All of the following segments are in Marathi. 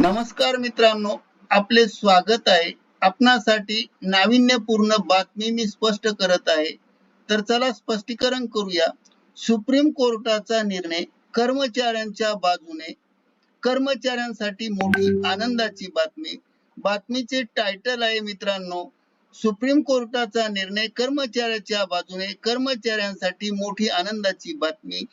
नमस्कार मित्रांनो आपले स्वागत आहे. आपणासाठी नाविन्यपूर्ण बातमी मी स्पष्ट करत आहे. तर चला स्पष्टीकरण करूया. सुप्रीम कोर्टाचा निर्णय कर्मचाऱ्यांच्या बाजूने. कर्मचाऱ्यांसाठी मोठी आनंदाची बातमी. बातमीचे टायटल आहे मित्रांनो सुप्रीम कोर्टाचा निर्णय कर्मचाऱ्याच्या बाजूने. कर्मचाऱ्यांसाठी मोठी आनंदाची बातमी.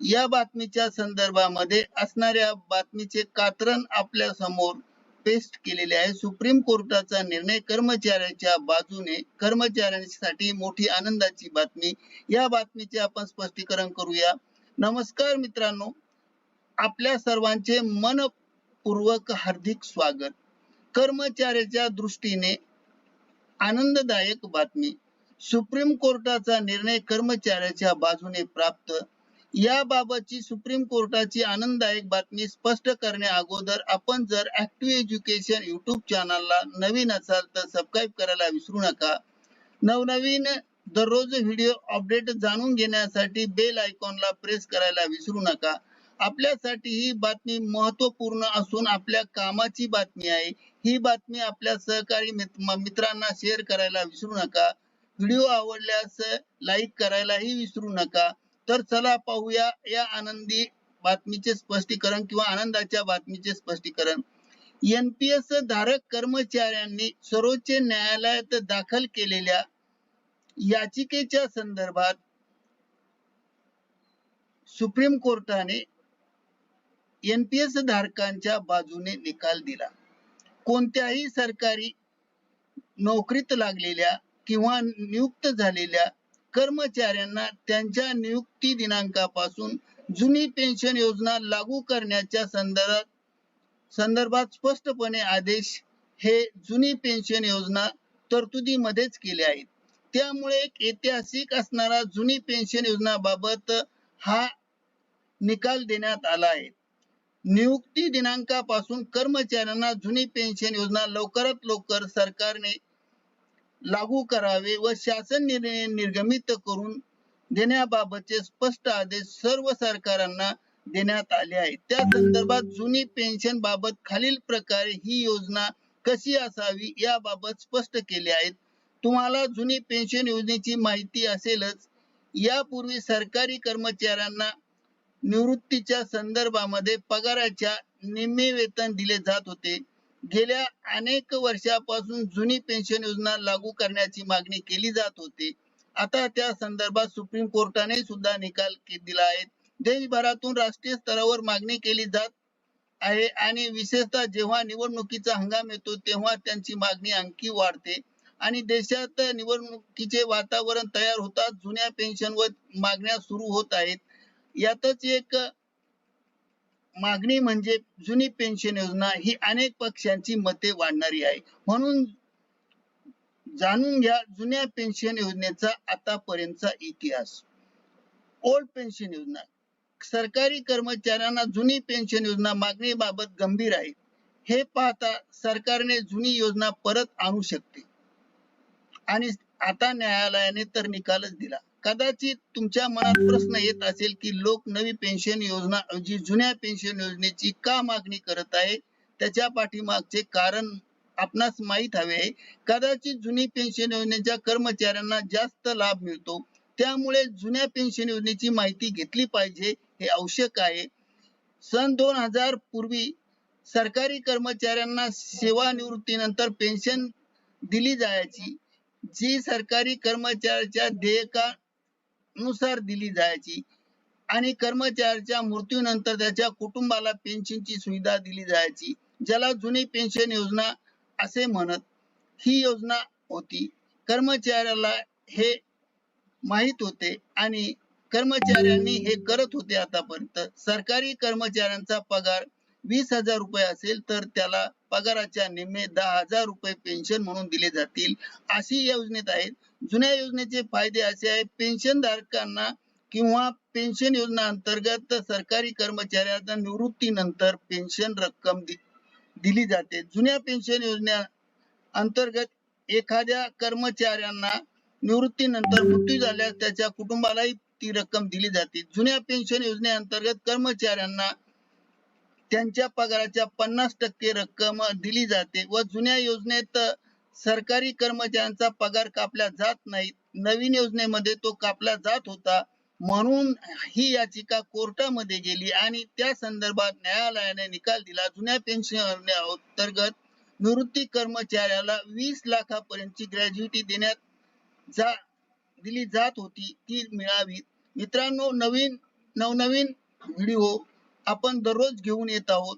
या बातमीच्या संदर्भामध्ये असणाऱ्या बातमीचे कात्रण आपल्यासमोर पेस्ट केलेले आहे. सुप्रीम कोर्टाचा निर्णय कर्मचाऱ्याच्या बाजूने कर्मचाऱ्यांसाठी मोठी आनंदाची बातमी. या बातमीचे आपण स्पष्टीकरण करूया. नमस्कार मित्रांनो. आपल्या सर्वांचे मनपूर्वक हार्दिक स्वागत. कर्मचाऱ्याच्या दृष्टीने आनंददायक बातमी. सुप्रीम कोर्टाचा निर्णय कर्मचाऱ्याच्या बाजूने प्राप्त याबाबतची सुप्रीम कोर्टाची आनंददायक बातमी स्पष्ट करण्या अगोदर आपण जर ऍक्टिव्ह एज्युकेशन युट्यूब चॅनलला नवीन असाल तर सबस्क्राईब करायला विसरू नका. नवनवीन दररोज व्हिडिओ अपडेट जाणून घेण्यासाठी बेल आयकॉनला प्रेस करायला विसरू नका. आपल्यासाठी ही बातमी महत्त्वपूर्ण असून आपल्या कामाची बातमी आहे. ही बातमी आपल्या सहकारी मित्रांना शेअर करायला विसरू नका. व्हिडिओ आवडल्यास लाईक करायलाही विसरू नका. तर चला पाहूया या आनंदी बातमीचे स्पष्टीकरण किंवा आनंदाच्या बातमीचे स्पष्टीकरण. एनपीएस धारक कर्मचाऱ्यांनी सर्वोच्च न्यायालयात दाखल केलेल्या याचिकेच्या संदर्भात सुप्रीम कोर्टाने एनपीएस धारकांच्या बाजूने निकाल दिला. कोणत्याही सरकारी नोकरीत लागलेल्या किंवा नियुक्त झालेल्या कर्मचाऱ्यांना त्यांच्या नियुक्ती दिनांकापासून जुनी पेन्शन योजना लागू करण्याच्या संदर्भात संदर्भात स्पष्टपणे आदेश हे जुनी पेन्शन योजना तरतुदीमध्येच केले आहेत. त्यामुळे एक ऐतिहासिक असणारा जुनी पेन्शन योजना बाबत हा निकाल देण्यात आला आहे. नियुक्ती दिनांकापासून कर्मचाऱ्यांना जुनी पेन्शन योजना लवकरात लवकर सरकारने लागू करावे व शासन निर्णय निर्गमित करून देण्याबाबतचे स्पष्ट आदेश सर्व सरकारांना देण्यात आले आहेत. त्या संदर्भात जुनी पेन्शन बाबत खालील प्रकारे ही योजना कशी असावी याबाबत स्पष्ट केले आहेत. तुम्हाला जुनी पेन्शन योजनेची माहिती असेलच. यापूर्वी सरकारी कर्मचाऱ्यांना निवृत्तीच्या संदर्भामध्ये पगाराच्या निम्मे वेतन दिले जात होते. गेल्या अनेक वर्षापासून जुनी पेन्शन योजना लागू करण्याची मागणी केली जात होती. आता त्या संदर्भात सुप्रीम कोर्टाने सुद्धा निकाल दिला आहे. देशभरातून राष्ट्रीय स्तरावर मागणी केली जात आहे आणि विशेषतः जेव्हा निवडणुकीचा हंगाम येतो तेव्हा त्यांची मागणी आणखी वाढते आणि देशात निवडणुकीचे वातावरण तयार होतात जुन्या पेन्शनवर मागण्या सुरू होत आहेत. यातच एक मागणी म्हणजे जुनी पेन्शन योजना ही अनेक पक्षांची मते वाढणारी आहे. म्हणून जाणून घ्या जुन्या पेन्शन योजनेचा आतापर्यंतचा इतिहास. ओल्ड पेन्शन योजना. सरकारी कर्मचाऱ्यांना जुनी पेन्शन योजना मागणीबाबत गंभीर आहे. हे पाहता सरकारने जुनी योजना परत आणू शकते. आणि आता न्यायालयाने तर निकालच दिला. कदाचित तुमच्या मनात प्रश्न येत असेल की लोक नवी पेन्शन योजना जी जुन्या पेन्शन योजनेची का मागणी करत आहे त्याच्या पाठीमागचे कारण आपणास माहीत हवे आहे. कदाचित जुनी पेन्शन योजनेच्या कर्मचाऱ्यांना जास्त लाभ मिळतो. त्यामुळे जुन्या पेन्शन योजनेची माहिती घेतली पाहिजे हे आवश्यक आहे. सन दोन हजार पूर्वी सरकारी कर्मचाऱ्यांना सेवानिवृत्तीनंतर पेन्शन दिली जायची जी सरकारी कर्मचाऱ्याच्या नुसार दिली जायची. आणि कर्मचाऱ्याच्या मृत्यूनंतर त्याच्या कुटुंबाला पेन्शनची सुविधा दिली जायची. ज्याला जुनी पेन्शन योजना असे म्हणत ही योजना होती. कर्मचाऱ्याला हे माहीत होते आणि कर्मचाऱ्यांनी हे करत होते आतापर्यंत. सरकारी कर्मचाऱ्यांचा पगार वीस हजार रुपये असेल तर त्याला पगाराच्या निम्मे दहा हजार रुपये पेन्शन म्हणून दिले जातील. अशी योजनेत आहेत. जुन्या योजनेचे फायदे असे आहेत. पेन्शन धारकांना किंवा पेन्शन योजना अंतर्गत सरकारी कर्मचाऱ्यांना निवृत्तीनंतर पेन्शन रक्कम दि- दिली जाते. जुन्या पेन्शन योजना अंतर्गत एखाद्या कर्मचाऱ्यांना निवृत्तीनंतर मृत्यू झाल्यास त्याच्या कुटुंबालाही ती रक्कम दिली जाते. जुन्या पेन्शन योजनेअंतर्गत कर्मचाऱ्यांना त्यांच्या पगाराच्या पन्नास टक्के रक्कम दिली जाते व जुन्या योजनेत सरकारी कर्मचाऱ्यांचा पगार कापला जात नाही. नवीन योजनेमध्ये तो कापला जात होता. म्हणून ही याचिका कोर्टामध्ये गेली आणि त्या संदर्भात न्यायालयाने निकाल दिला. जुन्या पेन्शन अंतर्गत निवृत्ती कर्मचाऱ्याला वीस लाखापर्यंतची ग्रॅज्युटी देण्यात जा दिली जात होती. ती मिळावी. मित्रांनो नवीन नवनवीन व्हिडिओ आपण दररोज घेऊन येत आहोत.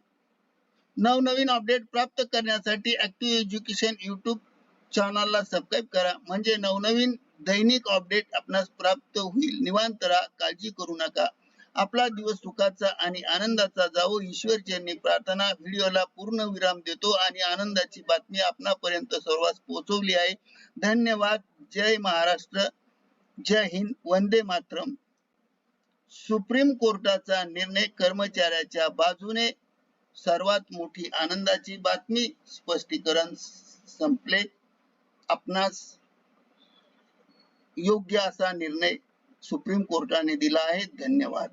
नवनवीन अपडेट प्राप्त करण्यासाठी ऍक्टिव्ह एज्युकेशन युट्यूब चॅनलला सबस्क्राईब करा. म्हणजे नवनवीन दैनिक अपडेट आपणास प्राप्त होईल. निवांत राहा काळजी करू नका. आपला दिवस सुखाचा आणि आनंदाचा जावो. ईश्वर चरणी प्रार्थना व्हिडिओला पूर्ण विराम देतो आणि आनंदाची बातमी आपणापर्यंत सर्वांस पोहोचवली आहे. धन्यवाद. जय महाराष्ट्र. जय हिंद. वंदे मातरम. सुप्रीम कोर्टाचा निर्णय कर्मचाऱ्याच्या बाजूने. सर्वात मोठी आनंदाची बातमी स्पष्टीकरण संपले. आपणास योग्य असा निर्णय सुप्रीम कोर्टाने दिला आहे. धन्यवाद.